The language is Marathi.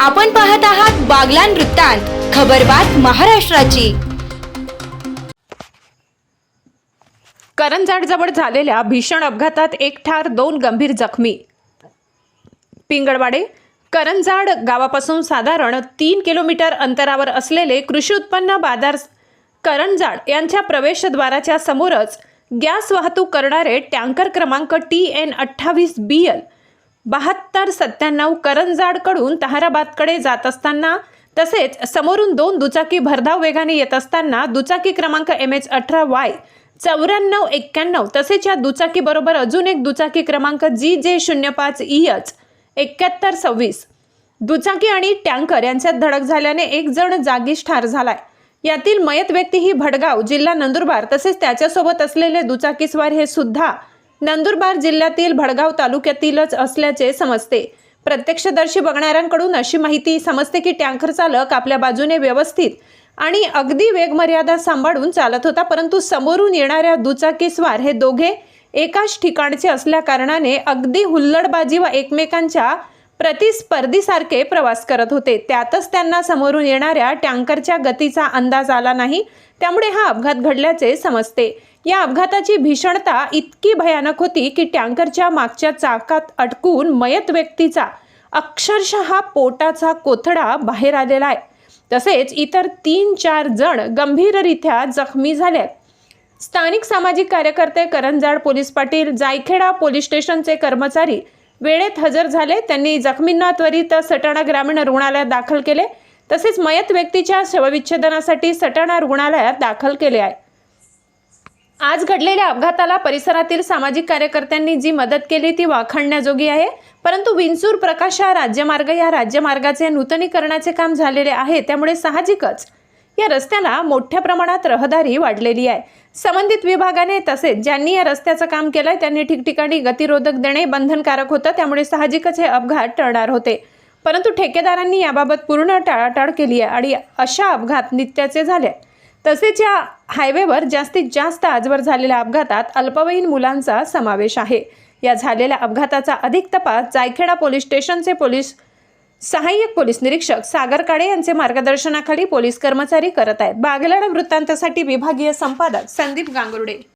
आपण पाहत आहात बागलान वृत्तांत खबरबात महाराष्ट्राची. करंजाडजवळ झालेल्या भीषण अपघातात एक ठार दोन गंभीर जखमी. पिंगळवाडे करंजाड गावापासून साधारण तीन किलोमीटर अंतरावर असलेले कृषी उत्पन्न बाजार करंजाड यांच्या प्रवेशद्वाराच्या समोरच गॅस वाहतूक करणारे टँकर क्रमांक टी एन अठ्ठावीस बी एल बहात्तर सत्त्याण्णव करंजाडकडून तहाराबादकडे जात असताना तसेच समोरून दोन दुचाकी भरधाव वेगाने येत असताना दुचाकी क्रमांक एम एच अठरा वाय चौऱ्याण्णव एक्क्याण्णव तसेच या दुचाकीबरोबर अजून एक दुचाकी क्रमांक जी जे शून्य पाच ई एच एक्क्याहत्तर सव्वीस. दुचाकी आणि टँकर यांच्यात धडक झाल्याने एक जण जागीच ठार झालाय. यातील मयत व्यक्ती ही भडगाव जिल्हा नंदुरबार तसेच त्याच्यासोबत असलेले दुचाकीस्वार हे सुद्धा नंदुरबार जिल्ह्यातील भडगाव तालुक्यातीलच असल्याचे समजते. प्रत्यक्षदर्शी बघणाऱ्यांकडून अशी माहिती समजते की टँकर चालक आपल्या बाजूने व्यवस्थित आणि अगदी वेगमर्यादा सांभाळून चालत होता परंतु समोरून येणाऱ्या दुचाकीस्वार हे दोघे एकाच ठिकाणचे असल्याकारणाने अगदी हुल्लडबाजी व एकमेकांच्या प्रतिस्पर्धीसारखे प्रवास करत होते. त्यातच त्यांना समोरून येणाऱ्या टँकरच्या गतीचा अंदाज आला नाही. त्यामुळे हा अपघात घडल्याचे समजते. या अपघाताची भीषणता इतकी भयानक होती की टँकरच्या मागच्या चाकात अटकून मयत व्यक्तीचा अक्षरशः पोटाचा कोथडा बाहेर आलेला आहे. तसेच इतर तीन चार जण गंभीररित्या जखमी झाल्यात आहेत स्थानिक सामाजिक कार्यकर्ते करंजाड पोलीस पाटील जायखेडा पोलीस स्टेशनचे कर्मचारी वेळेत हजर झाले. त्यांनी जखमींना त्वरित सटाणा ग्रामीण रुग्णालयात दाखल केले. तसेच मयत व्यक्तीच्या शवविच्छेदनासाठी सटाणा रुग्णालयात दाखल केले आहे. आज घडलेल्या अपघाताला परिसरातील सामाजिक कार्यकर्त्यांनी जी मदत केली ती वाखाणण्याजोगी आहे. परंतु विंचूर प्रकाश हा राज्यमार्ग या राज्यमार्गाचे नूतनीकरणाचे काम झालेले आहे. त्यामुळे साहजिकच या रस्त्याला मोठ्या प्रमाणात रहदारी वाढलेली आहे. संबंधित विभागाने तसेच ज्यांनी या रस्त्याचं काम केलंय त्यांनी ठिकठिकाणी गतिरोधक देणे बंधनकारक होतं त्यामुळे साहजिकच हे अपघात टळणार होते. परंतु ठेकेदारांनी याबाबत पूर्ण टाळाटाळ केली आहे आणि अशा अपघात नित्याचे झाले तसेच या हायवेवर जास्तीत जास्त आजवर झालेल्या अपघातात अल्पवयीन मुलांचा समावेश आहे. या झालेल्या अपघाताचा अधिक तपास जायखेडा पोलीस स्टेशनचे पोलीस सहाय्यक पोलीस निरीक्षक सागर काळे यांचे मार्गदर्शनाखाली पोलीस कर्मचारी करत आहेत. बागलाडा वृत्तांतासाठी विभागीय संपादक संदीप गांगुर्डे.